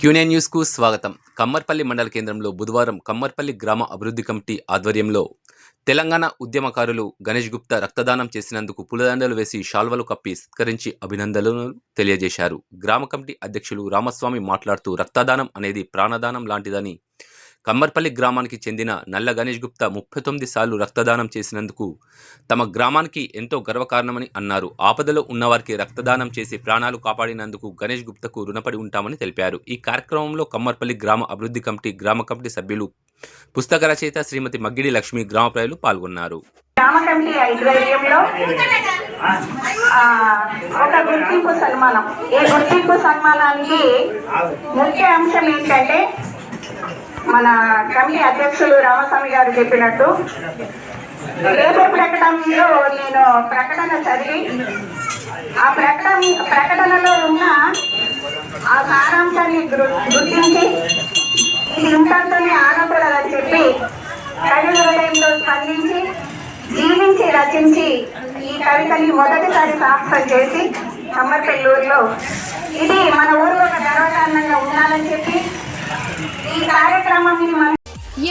క్యూనే న్యూస్కు స్వాగతం. కమ్మర్పల్లి మండల కేంద్రంలో బుధవారం కమ్మర్పల్లి గ్రామ అభివృద్ధి కమిటీ ఆధ్వర్యంలో తెలంగాణ ఉద్యమకారులు గణేష్ గుప్తా రక్తదానం చేసినందుకు పులదండలు వేసి షాల్వలు కప్పి సత్కరించి అభినందనలు తెలియజేశారు. గ్రామ కమిటీ అధ్యక్షులు రామస్వామి మాట్లాడుతూ రక్తదానం అనేది ప్రాణదానం లాంటిదని కమ్మర్పల్లి గ్రామానికి చెందిన నల్ల గణేష్ గుప్తా ముప్పై తొమ్మిది సార్లు రక్తదానం చేసినందుకు తమ గ్రామానికి ఎంతో గర్వకారణమని అన్నారు. ఆపదలో ఉన్నవారికి రక్తదానం చేసి ప్రాణాలు కాపాడినందుకు గణేష్ గుప్తకు రుణపడి ఉంటామని తెలిపారు. ఈ కార్యక్రమంలో కమ్మర్పల్లి గ్రామ అభివృద్ధి కమిటీ గ్రామ కమిటీ సభ్యులు పుస్తక రచయిత శ్రీమతి మగ్గిడి లక్ష్మి గ్రామ ప్రజలు పాల్గొన్నారు. గ్రామ కమిటీ ఒక గుర్తింపు సన్మానం. ఈ గుర్తింపు సన్మానానికి ముఖ్య అంశం ఏంటంటే మన కమిటీ అధ్యక్షులు రామస్వామి గారు చెప్పినట్టు రేపు ప్రకటనలో నేను ప్రకటన చదివి ఆ ప్రకటన ప్రకటనలో ఉన్న ఆ సారాంశాన్ని గుర్తించి ఇది ఇంతటితోనే ఆగకూడదని చెప్పి కవి హృదయంలో స్పందించి జీవించి రచించి ఈ కవితని మొదటిసారి సాహసం చేసి కమ్మర్పెల్లూరులో ఇది మన ఊరిలో ఒక గర్వకారణంగా ఉండాలని చెప్పి ఈ కార్యక్రమాన్ని మనం